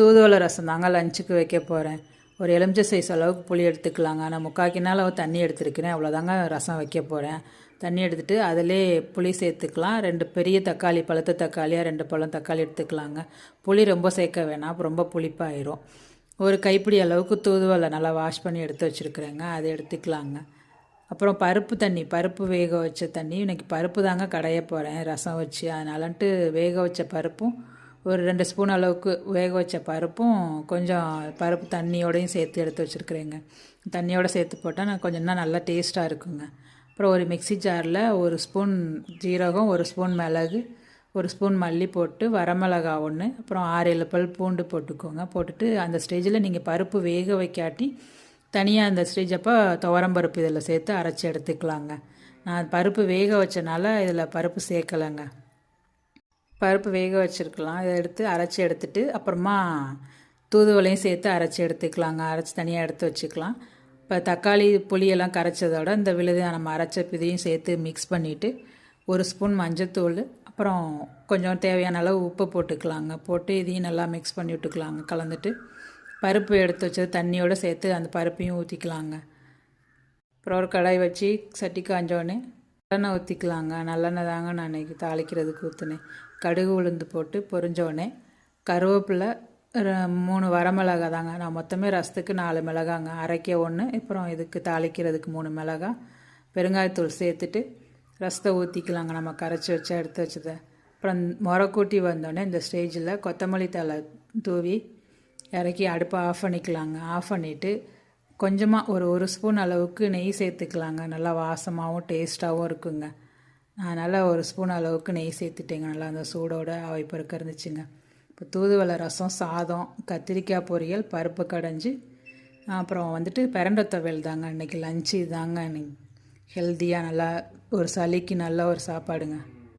தூதுவளை ரசம் தாங்க லஞ்சுக்கு வைக்க போகிறேன் ஒரு எலுமிச்சை சைஸ் அளவுக்கு புளி எடுத்துக்கலாங்க. நான் முக்கால் கிண்ணால் தண்ணி எடுத்துருக்கிறேன். அவ்வளோதாங்க ரசம் வைக்க போகிறேன் தண்ணி எடுத்துகிட்டு அதிலே புளி சேர்த்துக்கலாம். ரெண்டு பெரிய தக்காளி பழுத்த தக்காளியாக ரெண்டு பழம் தக்காளி எடுத்துக்கலாங்க. புளி ரொம்ப சேர்க்க வேணாம். ரொம்ப புளிப்பாயிரும். ஒரு கைப்பிடி அளவுக்கு தூதுவளை நல்லா வாஷ் பண்ணி எடுத்து வச்சுருக்குறேங்க. அதை எடுத்துக்கலாங்க. அப்புறம் பருப்பு தண்ணி பருப்பு வேக வச்ச தண்ணி. இன்னைக்கு பருப்பு தாங்க கடைய போகிறேன் ரசம் வச்சு. அதனாலன்ட்டு வேக வச்ச பருப்பும் ஒரு ரெண்டு ஸ்பூன் அளவுக்கு வேக வச்ச பருப்பும் கொஞ்சம் பருப்பு தண்ணியோடையும் சேர்த்து எடுத்து வச்சுருக்குறேங்க. தண்ணியோடு சேர்த்து போட்டால் நான் கொஞ்சம் இன்னும் நல்லா டேஸ்ட்டாக இருக்குங்க. அப்புறம் ஒரு மிக்ஸி ஜாரில் ஒரு ஸ்பூன் ஜீரகம் ஒரு ஸ்பூன் மிளகு ஒரு ஸ்பூன் மல்லி போட்டு வரமிளகா ஒன்று அப்புறம் ஆறு ஏழு பல் பூண்டு போட்டுக்கோங்க. போட்டுட்டு அந்த ஸ்டேஜில் நீங்கள் பருப்பு வேக வைக்காட்டி தனியாக அந்த ஸ்டேஜ் அப்போ துவரம் பருப்பு இதில் சேர்த்து அரைச்சி எடுத்துக்கலாங்க. நான் பருப்பு வேக வச்சனால இதில் பருப்பு சேர்க்கலைங்க. பருப்பு வேக வச்சுருக்கலாம். இதை எடுத்து அரைச்சி எடுத்துட்டு அப்புறமா தூதுவளையும் சேர்த்து அரைச்சி எடுத்துக்கலாங்க. அரைச்சி தனியாக எடுத்து வச்சுக்கலாம். இப்போ தக்காளி புளியெல்லாம் கரைச்சதோட இந்த விழுது நம்ம அரைச்ச இதையும் சேர்த்து மிக்ஸ் பண்ணிவிட்டு ஒரு ஸ்பூன் மஞ்சத்தூள் அப்புறம் கொஞ்சம் தேவையான அளவு உப்பு போட்டுக்கலாங்க. போட்டு இதையும் நல்லா மிக்ஸ் பண்ணி விட்டுக்கலாங்க. கலந்துட்டு பருப்பு எடுத்து வச்சது தண்ணியோடு சேர்த்து அந்த பருப்பையும் ஊற்றிக்கலாங்க அப்புறம் ஒரு கடாய் வச்சு சட்டி காஞ்சோடனே நல்லெண்ணெய் ஊற்றிக்கலாங்க நல்லெண்ணெய் தாங்க நான் இன்றைக்கி தாளிக்கிறதுக்கு ஊற்றுனேன் கடுகு உளுந்து போட்டு பொரிஞ்சோடனே கருவேப்பிலை ர- மூணு வரமிளகா தாங்க. நான் மொத்தமே ரசத்துக்கு நாலு மிளகாங்க. அரைக்க ஒன்று அப்புறம் இதுக்கு தாளிக்கிறதுக்கு மூணு மிளகா பெருங்காயத்தூள் சேர்த்துட்டு ரசத்தை ஊற்றிக்கலாங்க நம்ம கரைச்சி வச்சா எடுத்து வச்சதை. அப்புறம் முறை கூட்டி வந்தோடனே இந்த ஸ்டேஜில் கொத்தமல்லி தலை தூவி இறக்கி அடுப்பை ஆஃப் பண்ணிக்கலாங்க. ஆஃப் பண்ணிவிட்டு கொஞ்சமாக ஒரு ஒரு ஸ்பூன் அளவுக்கு நெய் சேர்த்துக்கலாங்க. நல்லா வாசமாகவும் டேஸ்ட்டாகவும் இருக்குங்க. அதனால் ஒரு ஸ்பூன் அளவுக்கு நெய் சேர்த்துட்டேங்க. நல்லா அந்த சூடோட அவை இருந்துச்சுங்க. இப்போ தூதுவளை ரசம் சாதம் கத்திரிக்காய் பொரியல் பருப்பு கடைஞ்சி அப்புறம் வந்துட்டு பிரண்டை துவையல் தாங்க. இன்றைக்கி லஞ்சு தாங்க ஹெல்த்தியாக நல்லா ஒரு சளிக்கு நல்ல ஒரு சாப்பாடுங்க.